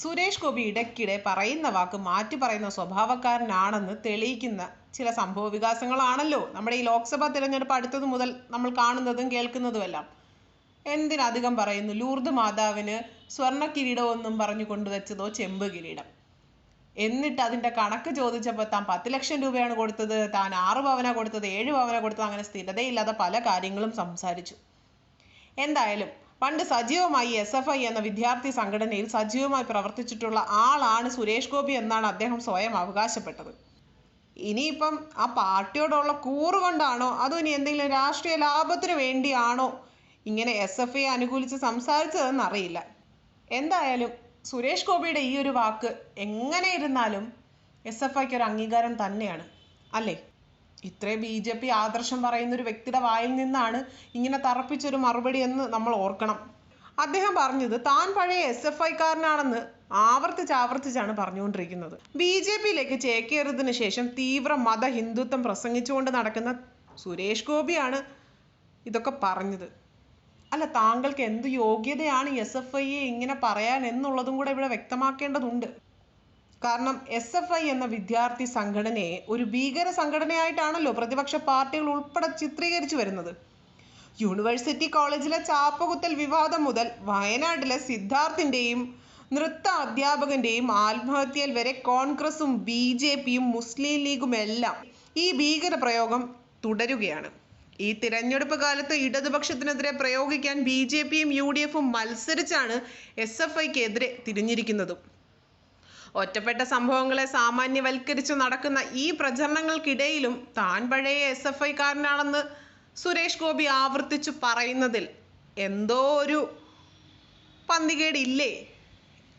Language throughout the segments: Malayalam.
സുരേഷ് ഗോപി ഇടയ്ക്കിടെ പറയുന്ന വാക്ക് മാറ്റി പറയുന്ന സ്വഭാവക്കാരനാണെന്ന് തെളിയിക്കുന്ന ചില സംഭവ വികാസങ്ങളാണല്ലോ. നമ്മുടെ ഈ ലോക്സഭാ തിരഞ്ഞെടുപ്പ് അടുത്തത് മുതൽ നമ്മൾ കാണുന്നതും കേൾക്കുന്നതുമെല്ലാം. എന്തിനധികം പറയുന്നു? ലൂർദ് മാതാവിന് സ്വർണ കിരീടമൊന്നും പറഞ്ഞു കൊണ്ടുവച്ചതോ ചെമ്പ് കിരീടം. എന്നിട്ട് അതിന്റെ കണക്ക് ചോദിച്ചപ്പോൾ താൻ പത്ത് ലക്ഷം രൂപയാണ് കൊടുത്തത് താൻ ആറ് പവന കൊടുത്തത് ഏഴ് പവന കൊടുത്തത് അങ്ങനെ സ്ഥിരതയില്ലാത്ത പല കാര്യങ്ങളും സംസാരിച്ചു. എന്തായാലും പണ്ട് സജീവമായി എസ് എഫ് ഐ എന്ന വിദ്യാർത്ഥി സംഘടനയിൽ സജീവമായി പ്രവർത്തിച്ചിട്ടുള്ള ആളാണ് സുരേഷ് ഗോപി എന്നാണ് അദ്ദേഹം സ്വയം അവകാശപ്പെട്ടത്. ഇനിയിപ്പം ആ പാർട്ടിയോടുള്ള കൂറ് കൊണ്ടാണോ? അതോ ഇനി എന്തെങ്കിലും രാഷ്ട്രീയ ലാഭത്തിന് വേണ്ടിയാണോ ഇങ്ങനെ എസ് എഫ് ഐ അനുകൂലിച്ച് സംസാരിച്ചതെന്ന് അറിയില്ല. എന്തായാലും സുരേഷ് ഗോപിയുടെ ഈ ഒരു വാക്ക് എങ്ങനെ ഇരുന്നാലും എസ് എഫ് ഐക്ക് ഒരു അംഗീകാരം തന്നെയാണ്. അല്ലേ? ഇത്രയും ബി ജെ പി ആദർശം പറയുന്ന ഒരു വ്യക്തിയുടെ വായിൽ നിന്നാണ് ഇങ്ങനെ തറപ്പിച്ചൊരു മറുപടി എന്ന് നമ്മൾ ഓർക്കണം. അദ്ദേഹം പറഞ്ഞത് താൻ പഴയ എസ് എഫ് ഐക്കാരനാണെന്ന് ആവർത്തിച്ച് ആവർത്തിച്ചാണ് പറഞ്ഞുകൊണ്ടിരിക്കുന്നത്. ബി ജെ പിയിലേക്ക് ചേക്കേറിയതിനു ശേഷം തീവ്ര മത ഹിന്ദുത്വം പ്രസംഗിച്ചുകൊണ്ട് നടക്കുന്ന സുരേഷ് ഗോപിയാണ് ഇതൊക്കെ പറഞ്ഞത്. അല്ല താങ്കൾക്ക് എന്ത് യോഗ്യതയാണ് എസ് എഫ് ഐയെ ഇങ്ങനെ പറയാൻ എന്നുള്ളതും കൂടെ ഇവിടെ വ്യക്തമാക്കേണ്ടതുണ്ട്. കാരണം എസ് എഫ് ഐ എന്ന വിദ്യാർത്ഥി സംഘടനയെ ഒരു ഭീകര സംഘടനയായിട്ടാണല്ലോ പ്രതിപക്ഷ പാർട്ടികൾ ഉൾപ്പെടെ ചിത്രീകരിച്ചു വരുന്നത്. യൂണിവേഴ്സിറ്റി കോളേജിലെ ചാപ്പകുത്തൽ വിവാദം മുതൽ വയനാട്ടിലെ സിദ്ധാർത്ഥിന്റെയും നൃത്ത അധ്യാപകന്റെയും ആത്മഹത്യയിൽ വരെ കോൺഗ്രസും ബി ജെ പിയും മുസ്ലിം ലീഗും എല്ലാം ഈ ഭീകര പ്രയോഗം തുടരുകയാണ്. ഈ തിരഞ്ഞെടുപ്പ് കാലത്ത് ഇടതുപക്ഷത്തിനെതിരെ പ്രയോഗിക്കാൻ ബി ജെ പിയും യു ഡി എഫും മത്സരിച്ചാണ് എസ് എഫ് ഐക്കെതിരെ തിരിഞ്ഞിരിക്കുന്നതും. ഒറ്റപ്പെട്ട സംഭവങ്ങളെ സാമാന്യവൽക്കരിച്ചു നടക്കുന്ന ഈ പ്രചരണങ്ങൾക്കിടയിലും താൻ പഴയ എസ് എഫ് ഐക്കാരനാണെന്ന് സുരേഷ് ഗോപി ആവർത്തിച്ചു പറയുന്നതിൽ എന്തോ ഒരു പന്തികേടില്ലേ?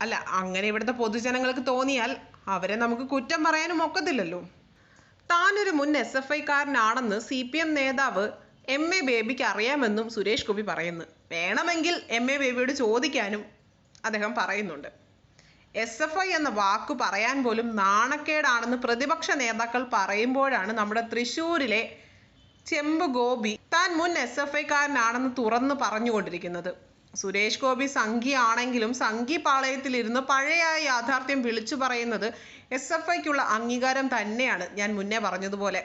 അല്ല അങ്ങനെ ഇവിടുത്തെ പൊതുജനങ്ങൾക്ക് തോന്നിയാൽ അവരെ നമുക്ക് കുറ്റം പറയാനും ഒക്കത്തില്ലല്ലോ. താനൊരു മുൻ എസ് എഫ് ഐക്കാരനാണെന്ന് സി പി എം നേതാവ് എം എ ബേബിക്ക് അറിയാമെന്നും സുരേഷ് ഗോപി പറയുന്നു. വേണമെങ്കിൽ എം എ ബേബിയോട് ചോദിക്കാനും അദ്ദേഹം പറയുന്നുണ്ട്. എസ് എഫ് ഐ എന്ന വാക്ക് പറയാൻ പോലും നാണക്കേടാണെന്ന് പ്രതിപക്ഷ നേതാക്കൾ പറയുമ്പോഴാണ് നമ്മുടെ തൃശ്ശൂരിലെ ചെമ്പ് ഗോപി താൻ മുൻ എസ് എഫ് ഐക്കാരനാണെന്ന് തുറന്ന് പറഞ്ഞുകൊണ്ടിരിക്കുന്നത്. സുരേഷ് ഗോപി സംഘിയാണെങ്കിലും സംഘി പാളയത്തിലിരുന്ന് പഴയ യാഥാർത്ഥ്യം വിളിച്ചു പറയുന്നത് എസ് എഫ് ഐക്കുള്ള അംഗീകാരം തന്നെയാണ് ഞാൻ മുന്നേ പറഞ്ഞതുപോലെ.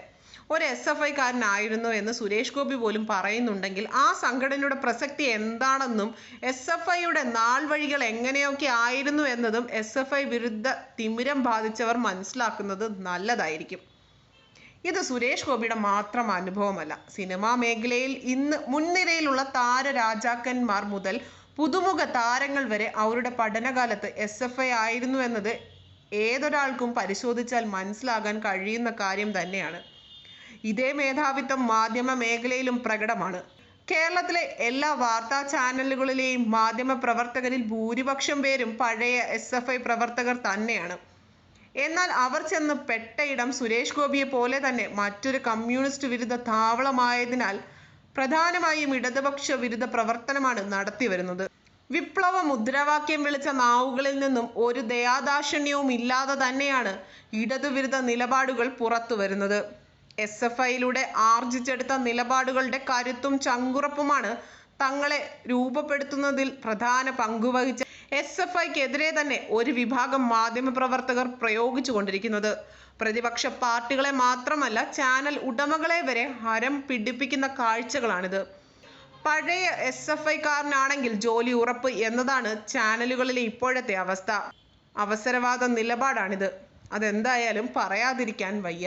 ഒരു എസ് എഫ് ഐക്കാരനായിരുന്നു എന്ന് സുരേഷ് ഗോപി പോലും പറയുന്നുണ്ടെങ്കിൽ ആ സംഘടനയുടെ പ്രസക്തി എന്താണെന്നും എസ് എഫ് ഐയുടെ നാൾ വഴികൾ എങ്ങനെയൊക്കെ ആയിരുന്നു എന്നതും എസ് എഫ് ഐ വിരുദ്ധ തിമിരം ബാധിച്ചവർ മനസ്സിലാക്കുന്നത് നല്ലതായിരിക്കും. ഇത് സുരേഷ് ഗോപിയുടെ മാത്രം അനുഭവമല്ല. സിനിമാ മേഖലയിൽ ഇന്ന് മുൻനിരയിലുള്ള താരരാജാക്കന്മാർ മുതൽ പുതുമുഖ താരങ്ങൾ വരെ അവരുടെ പഠനകാലത്ത് എസ് എഫ് ഐ ആയിരുന്നു എന്നത് ഏതൊരാൾക്കും പരിശോധിച്ചാൽ മനസ്സിലാകാൻ കഴിയുന്ന കാര്യം തന്നെയാണ്. ഇതേ മേധാവിത്വം മാധ്യമ മേഖലയിലും പ്രകടമാണ്. കേരളത്തിലെ എല്ലാ വാർത്താ ചാനലുകളിലെയും മാധ്യമ പ്രവർത്തകരിൽ ഭൂരിപക്ഷം പേരും പഴയ എസ് എഫ് ഐ പ്രവർത്തകർ തന്നെയാണ്. എന്നാൽ അവർ ചെന്ന് പെട്ടയിടം സുരേഷ് ഗോപിയെ പോലെ തന്നെ മറ്റൊരു കമ്മ്യൂണിസ്റ്റ് വിരുദ്ധ താവളമായതിനാൽ പ്രധാനമായും ഇടതുപക്ഷ വിരുദ്ധ പ്രവർത്തനമാണ് നടത്തി വരുന്നത്. വിപ്ലവ മുദ്രാവാക്യം വിളിച്ച നാവുകളിൽ നിന്നും ഒരു ദയാദാക്ഷിണ്യവും ഇല്ലാതെ തന്നെയാണ് ഇടതുവിരുദ്ധ നിലപാടുകൾ പുറത്തു വരുന്നത്. എസ് എഫ് ഐയിലൂടെ ആർജിച്ചെടുത്ത നിലപാടുകളുടെ കരുത്തും ചങ്കുറപ്പുമാണ് തങ്ങളെ രൂപപ്പെടുത്തുന്നതിൽ പ്രധാന പങ്കുവഹിച്ച എസ് എഫ് ഐക്കെതിരെ തന്നെ ഒരു വിഭാഗം മാധ്യമപ്രവർത്തകർ പ്രയോഗിച്ചു കൊണ്ടിരിക്കുന്നത് പ്രതിപക്ഷ പാർട്ടികളെ മാത്രമല്ല ചാനൽ ഉടമകളെ വരെ ഹരം പിടിപ്പിക്കുന്ന കാഴ്ചകളാണിത്. പഴയ എസ് എഫ് ഐക്കാരനാണെങ്കിൽ ജോലി ഉറപ്പ് എന്നതാണ് ചാനലുകളിലെ ഇപ്പോഴത്തെ അവസ്ഥ. അവസരവാദ നിലപാടാണിത്. അതെന്തായാലും പറയാതിരിക്കാൻ വയ്യ.